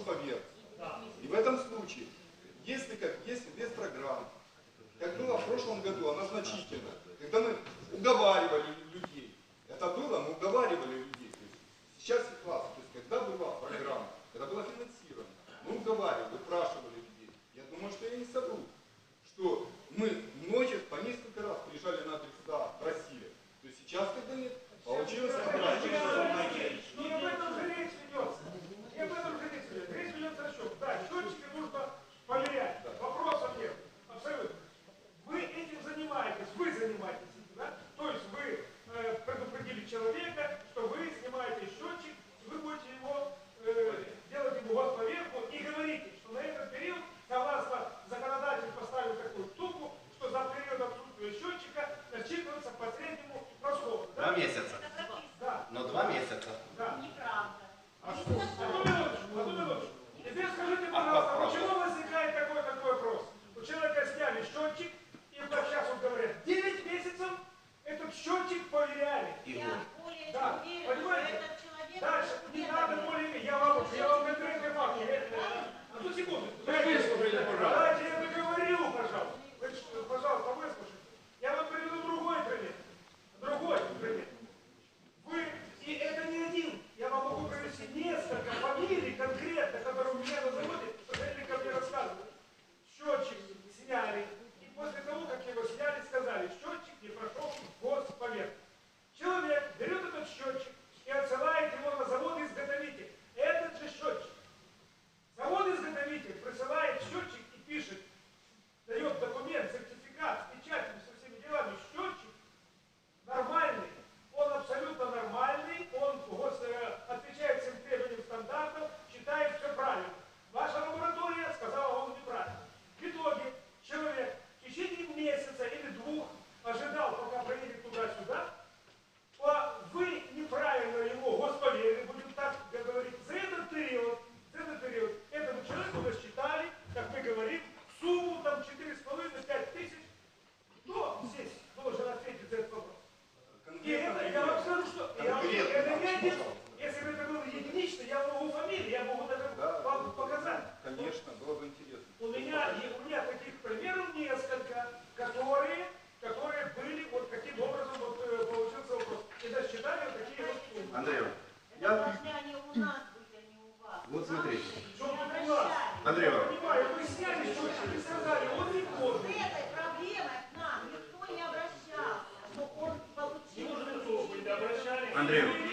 группа вверх. И в этом случае, если, как, если без программ, как было в прошлом году, она значительна. Когда мы уговаривали людей, это было, мы уговаривали людей. То есть сейчас ситуация, то есть когда была программа, когда была финансирована, мы уговаривали, упрашивали людей. Я думаю, что я не совру, что мы ночью по несколько раз приезжали на адреса, просили. То есть сейчас, когда нет, получилось обратно. это? Да. Неправда. А что? Тебе скажите, пожалуйста, почему вы Я если бы это было единично, я могу фамилию, я могу даже да. Конечно, было бы интересно. У меня, у меня таких примеров несколько, которые, которые были, вот каким образом вот, э, получился вопрос. И даже вот такие вот... Андрей, я... Должны они у нас быть, а не у вас. Вот смотрите. Андрей Andreu.